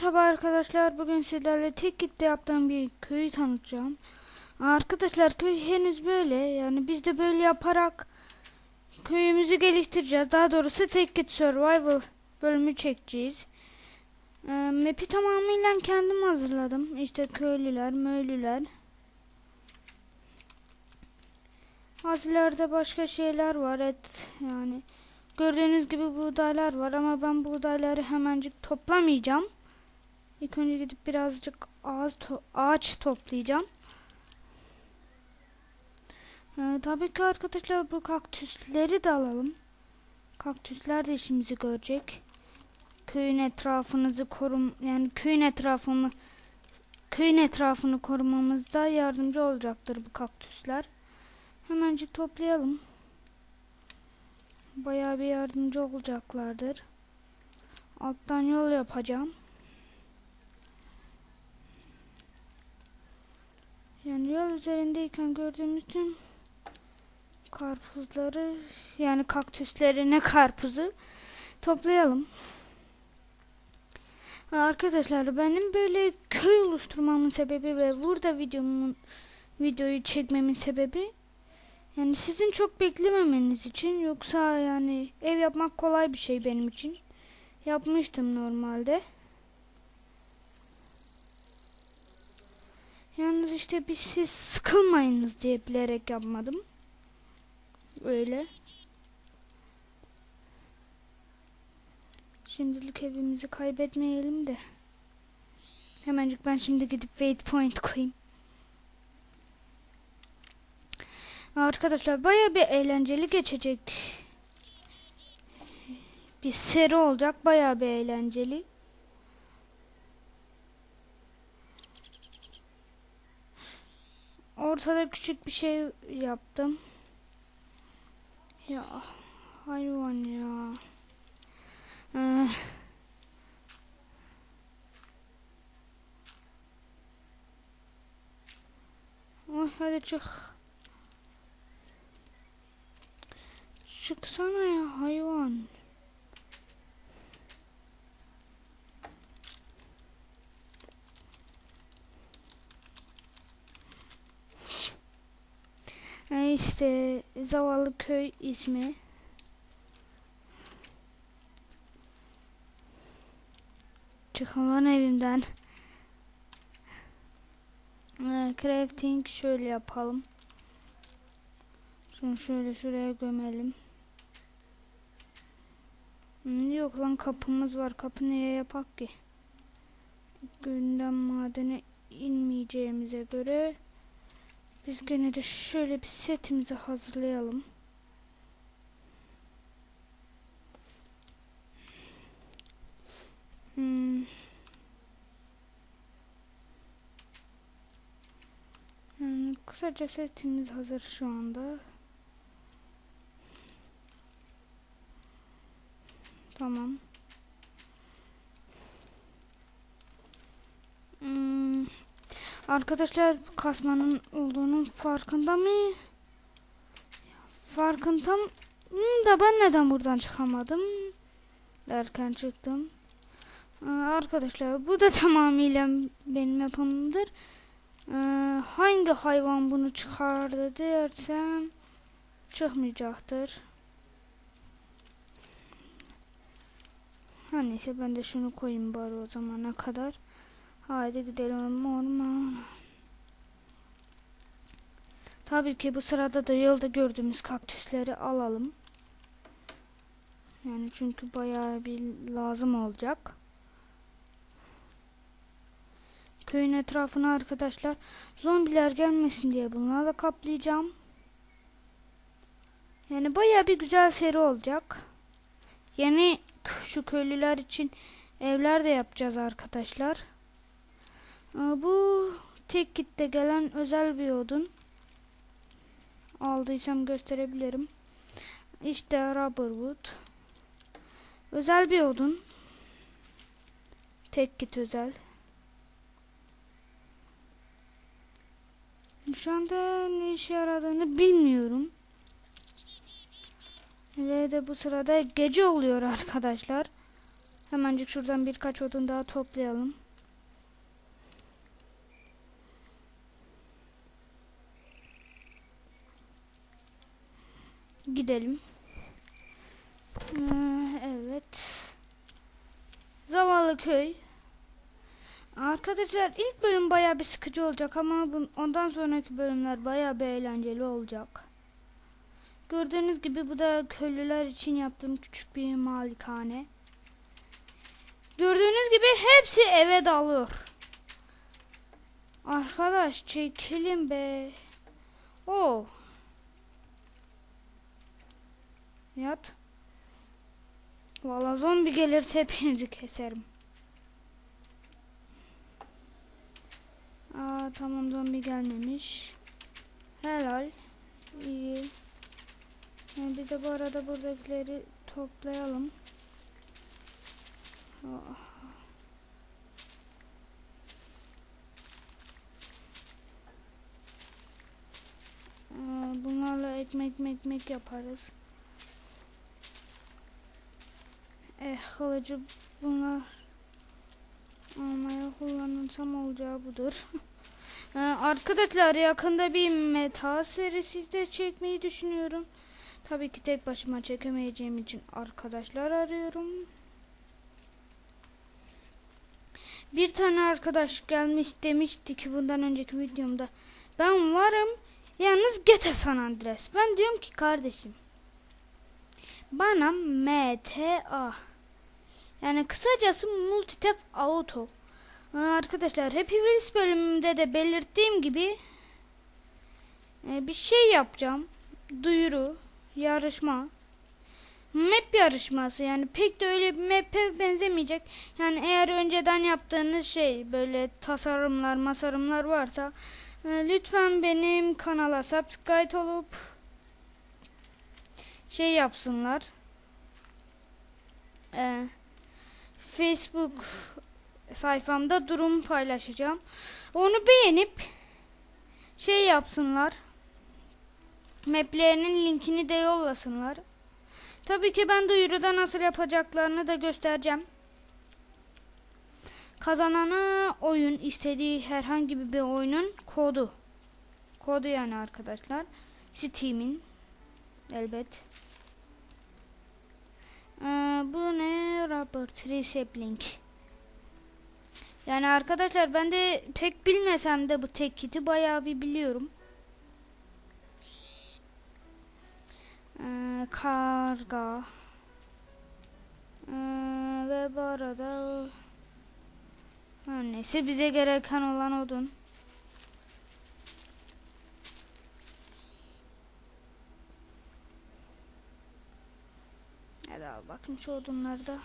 Merhaba arkadaşlar. Bugün sizlerle tek kitle yaptığım bir köyü tanıtacağım. Arkadaşlar köy henüz böyle. Yani biz de böyle yaparak köyümüzü geliştireceğiz. Daha doğrusu tek kit survival bölümü çekeceğiz. Ee, map'i tamamıyla kendim hazırladım. İşte köylüler, möylüler. Azilerde başka şeyler var. Et yani. Gördüğünüz gibi buğdaylar var ama ben buğdayları hemencik toplamayacağım. İlk önce gidip birazcık ağaç, to ağaç toplayacağım. Ee, tabii ki arkadaşlar bu kaktüsleri de alalım. Kaktüsler de işimizi görecek. Köyün etrafınızı korum yani köyün etrafını köyün etrafını korumamızda yardımcı olacaktır bu kaktüsler. Hemencik toplayalım. Bayağı bir yardımcı olacaklardır. Alttan yol yapacağım. Yani yol üzerindeyken gördüğümüz tüm karpuzları yani kaktüsleri ne karpuzu toplayalım. Arkadaşlar benim böyle köy oluşturmamın sebebi ve burada videomun videoyu çekmemin sebebi yani sizin çok beklememeniz için yoksa yani ev yapmak kolay bir şey benim için. Yapmıştım normalde. Yalnız işte biz siz sıkılmayınız diye bilerek yapmadım. Öyle. Şimdilik evimizi kaybetmeyelim de. Hemencik ben şimdi gidip waypoint koyayım. Arkadaşlar baya bir eğlenceli geçecek. Bir seri olacak baya bir eğlenceli. Ortada küçük bir şey yaptım. Ya hayvan ya. Ee, oh, hadi çık. Çıksana ya hayvan. E işte zavallı köy ismi. Çıkın evimden. Crafting şöyle yapalım. Şunu şöyle şuraya gömelim. Yok lan kapımız var. Kapı neye yapak ki? Günden madene inmeyeceğimize göre biz gene de şöyle bir setimizi hazırlayalım. Hmm. Yani kısaca setimiz hazır şu anda. Tamam. Hmm. Arkadaşlar kasmanın olduğunun farkında mı? Farkında da ben neden buradan çıkamadım? Erken çıktım. Ee, arkadaşlar bu da tamamıyla benim yapımımdır. Ee, hangi hayvan bunu çıkardı dersem çıkmayacaktır. Her neyse ben de şunu koyayım bari o zamana kadar. Haydi gidelim orman. Tabii ki bu sırada da yolda gördüğümüz kaktüsleri alalım. Yani çünkü bayağı bir lazım olacak. Köyün etrafına arkadaşlar zombiler gelmesin diye bunlarla kaplayacağım. Yani bayağı bir güzel seri olacak. Yeni şu köylüler için evler de yapacağız arkadaşlar. Bu tek kitle gelen özel bir odun. Aldıysam gösterebilirim. İşte rubberwood. Özel bir odun. Tek kit özel. Şu anda ne işe yaradığını bilmiyorum. Ve de bu sırada gece oluyor arkadaşlar. Hemencik şuradan birkaç odun daha toplayalım. Gidelim. Ee, Evet. Zavallı köy. Arkadaşlar ilk bölüm bayağı bir sıkıcı olacak ama ondan sonraki bölümler bayağı bir eğlenceli olacak. Gördüğünüz gibi bu da köylüler için yaptığım küçük bir malikane. Gördüğünüz gibi hepsi eve dalıyor. Arkadaş çekilin be. Oo. Yat. Valla zombi gelirse hepinizi keserim. Aa tamam zombi gelmemiş. Helal. İyi. Yani bir de bu arada buradakileri toplayalım. Oh. Bunlarla ekmek ekmek yaparız. Kılıcı bunlar almaya kullanırsam olacağı budur. Ee, arkadaşlar yakında bir meta serisi de çekmeyi düşünüyorum. Tabii ki tek başıma çekemeyeceğim için arkadaşlar arıyorum. Bir tane arkadaş gelmiş demişti ki bundan önceki videomda ben varım yalnız GTA San Andreas. Ben diyorum ki kardeşim bana MTA yani kısacası Multitap Auto Arkadaşlar Happy Wheels bölümümde de belirttiğim gibi e, bir şey yapacağım. Duyuru, yarışma. Map yarışması yani pek de öyle bir map'e benzemeyecek. Yani eğer önceden yaptığınız şey böyle tasarımlar, masarımlar varsa e, lütfen benim kanala subscribe olup şey yapsınlar. E, Facebook sayfamda durum paylaşacağım. Onu beğenip şey yapsınlar. Maplerinin linkini de yollasınlar. Tabii ki ben duyuruda nasıl yapacaklarını da göstereceğim. Kazanana oyun istediği herhangi bir oyunun kodu. Kodu yani arkadaşlar. Steam'in elbet. Ee, bu ne? Robert Resapling. Yani arkadaşlar ben de pek bilmesem de bu tek kiti bayağı bir biliyorum. Ee, karga. Ee, ve bu arada her neyse bize gereken olan odun. Hadi al bakın şu odunları da.